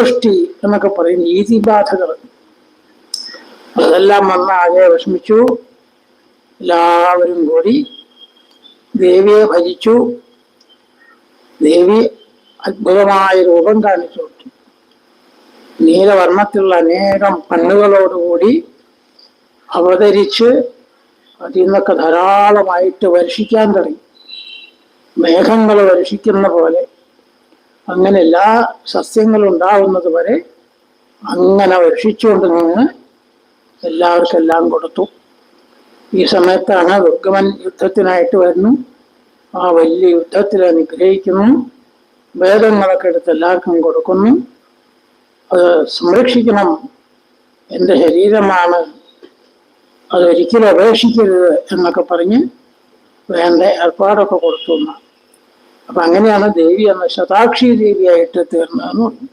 ദൃഷ്ടി എന്നൊക്കെ പറയും. നീതിബാധകൾ അതെല്ലാം വന്ന് ആകെ വിഷമിച്ചു. എല്ലാവരും കൂടി ദേവിയെ ഭജിച്ചു. ദേവി അത്ഭുതമായ രൂപം കാണിച്ചു. കൊടുത്തു നീലവർണത്തിലുള്ള അനേകം കണ്ണുകളോടുകൂടി അവതരിച്ച് അതിൽ നിന്നൊക്കെ ധാരാളമായിട്ട് വർഷിക്കാൻ തുടങ്ങി. മേഘങ്ങൾ വർഷിക്കുന്ന പോലെ അങ്ങനെ എല്ലാ സസ്യങ്ങളും ഉണ്ടാവുന്നത് വരെ അങ്ങനെ രക്ഷിച്ചുകൊണ്ട് നിന്ന് എല്ലാവർക്കും എല്ലാം കൊടുത്തു. ഈ സമയത്താണ് ദുർഗമൻ യുദ്ധത്തിനായിട്ട് വരുന്നു. ആ വലിയ യുദ്ധത്തിൽ അനുഗ്രഹിക്കുന്നു വേദങ്ങളൊക്കെ എടുത്ത് എല്ലാവർക്കും കൊടുക്കുന്നു. അത് സംരക്ഷിക്കണം. എന്റെ ശരീരമാണ്. അതൊരിക്കലും അപേക്ഷിക്കരുത് എന്നൊക്കെ പറഞ്ഞ് വേണ്ട ഏർപ്പാടൊക്കെ കൊടുത്തു എന്നാണ്. അപ്പൊ അങ്ങനെയാണ് ദേവി എന്ന ശതാക്ഷി ദേവിയായിട്ട് തീർന്നതെന്ന് പറഞ്ഞു.